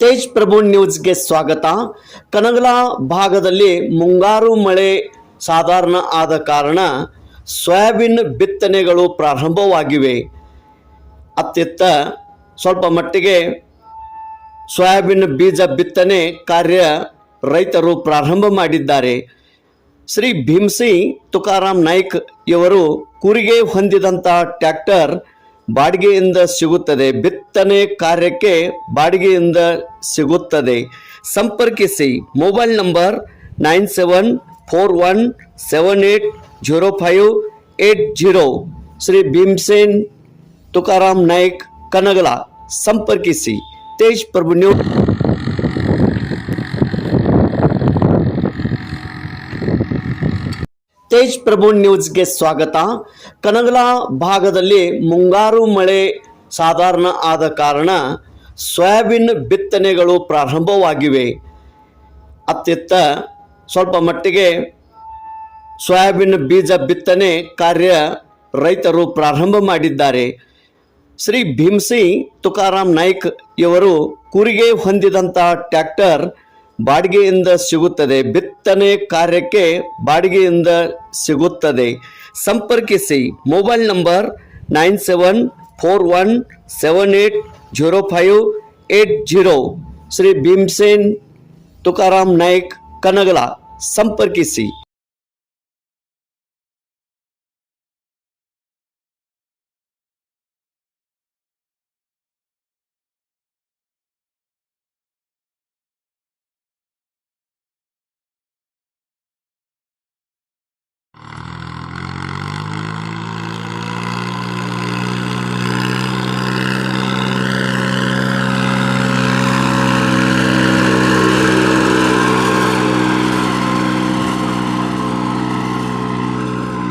ತೇಜ್ ಪ್ರಭು ನ್ಯೂಸ್ಗೆ ಸ್ವಾಗತ. ಕನಗಲ ಭಾಗದಲ್ಲಿ ಮುಂಗಾರು ಮಳೆ ಸಾಧಾರಣ ಆದ ಕಾರಣ ಸೋಯಾಬೀನ್ ಬಿತ್ತನೆಗಳು ಪ್ರಾರಂಭವಾಗಿವೆ. ಅತ್ತಿತ್ತ ಸ್ವಲ್ಪ ಮಟ್ಟಿಗೆ ಸೋಯಾಬೀನ್ ಬೀಜ ಬಿತ್ತನೆ ಕಾರ್ಯ ರೈತರು ಪ್ರಾರಂಭ ಮಾಡಿದ್ದಾರೆ. ಶ್ರೀ ಭೀಮ್ಸಿ ತುಕಾರಾಮ್ ನಾಯ್ಕ್ ಇವರು ಕೂರಿಗೆ ಹೊಂದಿದಂಥ ಟ್ರ್ಯಾಕ್ಟರ್ ಬಾಡಿಗೆಯಿಂದ ಸಿಗುತ್ತದೆ. ಬಿತ್ತನೆ ಕಾರ್ಯಕ್ಕೆ ಬಾಡಿಗೆಯಿಂದ ಸಿಗುತ್ತದೆ. ಸಂಪರ್ಕಿಸಿ. Mobile number nine seven four one seven eight zero five eight zero. Shri Bhimsen Tukaram Naik Kanagala. ಸಂಪರ್ಕಿಸಿ. ತೇಜ್ ಪ್ರಭು ನ್ಯೂಸ್. ತೇಜ್ ಪ್ರಭು ನ್ಯೂಸ್ಗೆ ಸ್ವಾಗತ. ಕನಗಲಾ ಭಾಗದಲ್ಲಿ ಮುಂಗಾರು ಮಳೆ ಸಾಧಾರಣ ಆದ ಕಾರಣ ಸೋಯಾಬೀನ್ ಬಿತ್ತನೆಗಳು ಪ್ರಾರಂಭವಾಗಿವೆ. ಅತ್ತಿತ್ತ ಸ್ವಲ್ಪ ಮಟ್ಟಿಗೆ ಸೋಯಾಬೀನ್ ಬೀಜ ಬಿತ್ತನೆ ಕಾರ್ಯ ರೈತರು ಪ್ರಾರಂಭ ಮಾಡಿದ್ದಾರೆ. ಶ್ರೀ ಭೀಮ್ಸಿ ತುಕಾರಾಮ್ ನಾಯ್ಕ್ ಇವರು ಕೂರಿಗೆ ಹೊಂದಿದಂಥ ಟ್ರ್ಯಾಕ್ಟರ್ ಬಾಡಿಗೆಯಿಂದ ಸಿಗುತ್ತದೆ. ಬಿತ್ತನೆ ಕಾರ್ಯಕ್ಕೆ ಬಾಡಿಗೆಯಿಂದ ಸಿಗುತ್ತದೆ. ಸಂಪರ್ಕಿಸಿ. Mobile number nine seven four one seven eight zero five eight zero. Shri Bhimsen Tukaram Naik Kanagala. ಸಂಪರ್ಕಿಸಿ.